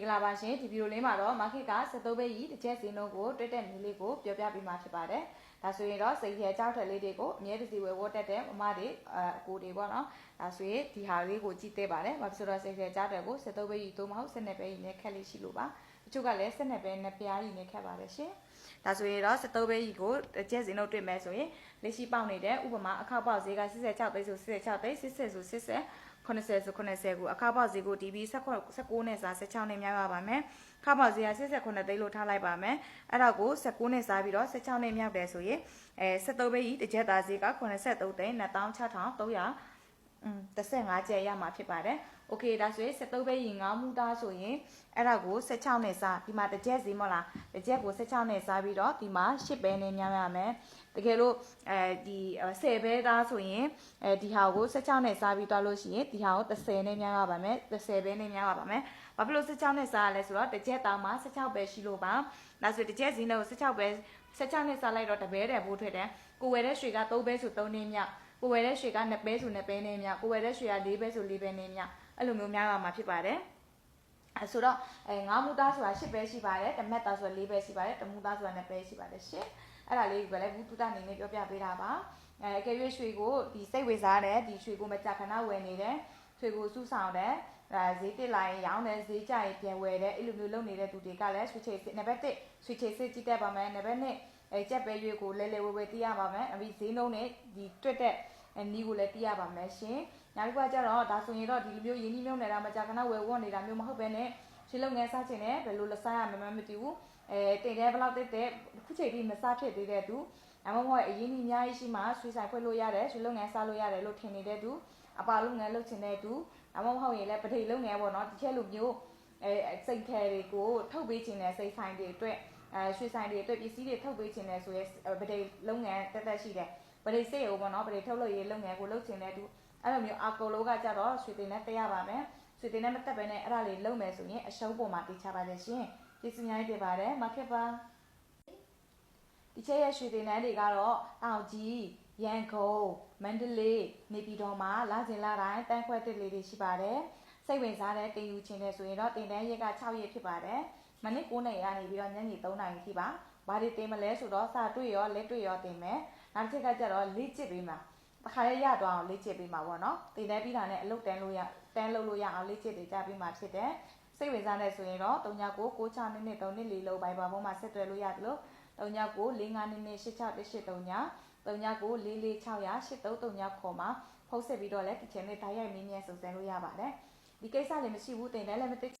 င်္ဂလာပါရှင်ဒီဗီဒီယိုလေးမှာတော့ market က73ဘိတ်ကြီးတစ်ချက်စီနှုန်းကိုတွေ့တဲ့နည်းလေးကိုပြောပြပေးမှာဖြစ်ပါတယ်ဒါဆိုရင်တော့စိတ်ထဲကြောက်တဲ့လေးတွေကိုအမြဲတစီဝယ်ဝတ်တက်တဲ့မမတွေအကိုတွေပေါ့နော်ဒါဆိုရင်ဒီဟာလေးကိုကြည့်သေးပါတယ်ဘာဖြစ်လို့တော့စိတ်ထဲကြောက်တဲ့ကို73ဘိတ်ကြီးသို့မဟုတ်12ဘိတ်ကြီးနဲ့ခက်လေးရှိလို့ပါတချို့ကလည်း12ဘိတ်နဲ့ပြားကြီးနဲ့ခက်ပါတယ်ရှင်ဒါဆိုရင်တော့73ဘိတ်ကြီးကိုတစ်ချက်စီနှုန်းတွေ့မယ်ဆိုရင်လက်ရှိပေါက်နေတဲ့ဥပမာအခောက်ပေါက်ဈေးက86သိန်းဆို86သိန်း80ဆို80 80ဆို80ကိုအခါပေါက်ဈေးကိုဒီပြီး16နဲ့စား16နဲ့များပါပါမယ်ခါပေါက်ဈေးက89သိန်းလို့ထားလိုက်ပါမယ်အဲ့ဒါကို19နဲ့စားပြီးတော့16နဲ့မြောက်တယ်ဆိုရင်အဲ73ပဲကြီးတစ်ချက်သားဈေးက83သိန်း26300อืม 35ကျက်ရမှာဖြစ်ပါတယ်။ Okay ဒါဆိုရင်73ပဲရင်9မူသားဆိုရင်အဲ့ဒါကို16နဲ့စားဒီမှာတစ်ကျက်စီမဟုတ်လားတစ်ကျက်ကို16နဲ့စားပြီးတော့ဒီမှာ10ပဲနဲ့များရမယ်။တကယ်လို့အဲဒီ10ပဲသားဆိုရင်အဲဒီဟာကို16နဲ့စားပြီးသွားလို့ရှိရင်ဒီဟာကို30နဲ့များရပါမယ်။30ပဲနဲ့များရပါမယ်။ဘာဖြစ်လို့16နဲ့စားရလဲဆိုတော့တစ်ကျက်သားမှာ16ပဲရှိလို့ပါ။ဒါဆိုတစ်ကျက်စီနဲ့ကို16ပဲ16နဲ့စားလိုက်တော့တပဲတဲ့ဘိုးထွက်တယ်။ကိုဝယ်တဲ့ရွှေက3ပဲဆို3နဲ့မြောက်။ ကိုဝယ်တဲ့ရွှေက2ပဲဆို2ပဲနဲ့မြောက်ကိုဝယ်တဲ့ရွှေက4ပဲဆို4ပဲနဲ့မြောက်အဲ့လိုမျိုးများရမှာဖြစ်ပါတယ်အဲဆိုတော့အဲငါးမူသားဆိုတာ10ပဲရှိပါတယ်တမက်သားဆိုတာ4ပဲရှိပါတယ်တမူသားဆိုတာ2ပဲရှိပါတယ်ရှစ်အဲ့ဒါလေးကိုလည်းဘူးတူတာအနေနဲ့ပြောပြပေးတာပါအဲအကယ်၍ရွှေကိုဒီစိတ်ဝေစားတယ်ဒီရွှေကိုမကြခဏဝယ်နေတယ်ရွှေကိုစုဆောင်တယ်အဲဈေးတက်လာရင်ရောင်းတယ်ဈေးကျရင်ပြန်ဝယ်တယ်အဲ့လိုမျိုးလုပ်နေတဲ့သူတွေကလည်းဆွေချေနံပါတ်1ဆွေချေစစ်ကြည့်တတ်ပါမယ်နံပါတ်2 အဲကြက်ပဲရွေးကိုလဲလဲဝဲဝဲသိရပါမယ်အပြီးဈေးနှုန်းနဲ့ဒီတွက်တဲ့နီးကိုလည်းသိရပါမယ်ရှင်နောက်တစ်ခါကျတော့ဒါဆိုရင်တော့ဒီလိုမျိုးရင်းနှီးမြုပ်နေတာမကြခဏဝယ်ဝတ်နေတာမျိုးမဟုတ်ဘဲနဲ့ရှင်းလုပ်ငန်းစချင်တယ်ဘယ်လိုလက်စားရမှမမသိဘူးအဲတင်တဲ့ဘလောက်တက်တဲ့ခုချိန်ထိမစားဖြစ်သေးတဲ့သူအမမဟုတ်အရင်ကြီးအများကြီးရှိမှဆွေးဆိုင်ဖွင့်လို့ရတယ်ဆွေးလုပ်ငန်းစားလို့ရတယ်လို့ထင်နေတဲ့သူအပါလုပ်ငန်းလုပ်ချင်တဲ့သူအမမဟုတ်ရင်လည်းပထိတ်လုပ်ငန်းပေါ့နော်ဒီချက်လိုမျိုးအဲစိတ်ခဲတွေကိုထုတ်ပေးခြင်းနဲ့စိတ်ဆိုင်တွေအတွက် အဲရွှေဆိုင်တွေအတွက်ပစ္စည်းတွေထုတ်ပေးခြင်းနဲ့ဆိုရဲပထိတ်လုပ်ငန်းတက်တက်ရှိတယ်ပထိတ်စိတ်ရောပေါ့နော်ပထိတ်ထုတ်လို့ရေးလုပ်ငန်းကိုလုပ်ချင်တဲ့သူအဲ့လိုမျိုးအကောလိုကကြတော့ရွှေတင်နဲ့တက်ရပါမယ်ရွှေတင်နဲ့မတက်ပဲနဲ့အဲ့ဒါလေးလုပ်မယ်ဆိုရင်အရှုံးပေါ်မှာတေချပါတယ်ရှင်ကျေးဇူးများတင်ပါတယ်မာကက်ပါဒီချက်ရဲ့ရွှေတင်နှန်းတွေကတော့တောင်ကြီးရန်ကုန်မန္တလေးနေပြည်တော်မှာလာကျင်လာတိုင်းတန်းခွဲတစ်လေးတွေရှိပါတယ်စိတ်ဝင်စားတဲ့တင်ယူခြင်းနဲ့ဆိုရင်တော့တင်တန်းရက်က6ရက်ဖြစ်ပါတယ် မနေ့9နှစ်ရနေပြီးတော့ညနေ3နာရီထိပါဘာတွေတင်မလဲဆိုတော့စာတွေ့ရောလက်တွေ့ရောတင်မယ်နောက်တစ်ချက်ကကျတော့လေ့ကျင့်ပေးမှာတစ်ခါလေးရသွားအောင်လေ့ကျင့်ပေးမှာပေါ့နော်တင်တန်းပြီးတာနဲ့အလုပ်တန်းလို့ရတန်းလုပ်လို့ရအောင်လေ့ကျင့်ပေးကြပေးမှာဖြစ်တယ်စိတ်ဝင်စားတဲ့ဆိုရင်တော့3996နှစ်နဲ့3နှစ်လေးလုံးပိုင်ပါဘုံမှာဆက်သွယ်လို့ရတယ်လို့39 45နှစ်နဲ့86 183 39 44 600 8339ခေါ်မှာဖုန်းဆက်ပြီးတော့လည်းဒီ channel တိုင်းရိုက်မင်းမြန်စုံစမ်းလို့ရပါတယ်ဒီကိစ္စလည်းမရှိဘူးတင်တယ်လည်းမသိ